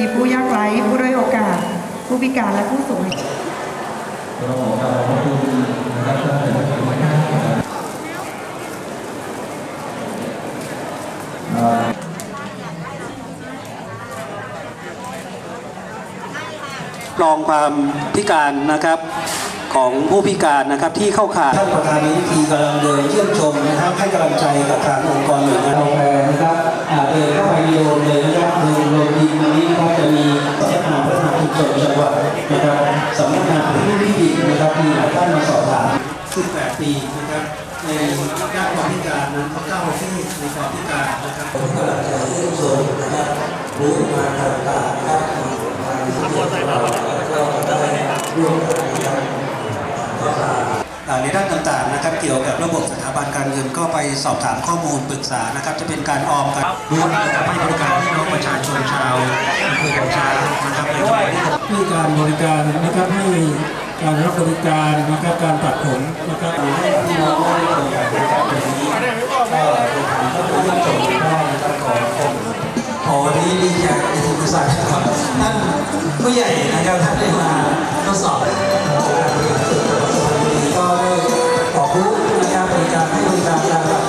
มีผู้ยากไร้ผู้ด้อยโอกาส ผู้พิการและผู้สูงอายุเราขอกราบขอบคุณนะครับท่านเป็นผู้บริหารเอ่อรองความพิการนะครับของผู้พิการนะครับที่เข้าข่ายท่านประธานในพิธีกำลังเดินเยี่ยมชมนะครับให้กำลังใจกับทางองค์กรหน่วยงาน จะมีสำนักงานพัฒนาชุมชนจังหวัดนะครับสำนักงานผู้ที่ดินนะครับมีหลายท่านมาสอบถาม18 ปีนะครับในด้านความพิการนั้นเขาก้าวประเทศในความพิการนะครับผมกำลังจะเยี่ยมชมนะครับรู้มาต่างๆนะครับมาที่ที่เราแล้วก็ได้ร่วมกันนะครับในด้านต่างๆนะครับเกี่ยวกับระบบสถาบันการเงินก็ไปสอบถามข้อมูลปรึกษานะครับจะเป็นการออมกันร่วมกับให้บ ให้การบริการนะครับให้การรับบริการนะครับการตัดผมนะครับให้พี่น้องได้บริการบริการแบบนี้ก็เป็นการเข้าไปเยี่ยมชมได้นะครับขอผมขอนี้ดีใจในทุกสัตว์ครับท่านผู้ใหญ่นะครับท่านได้มาทดสอบ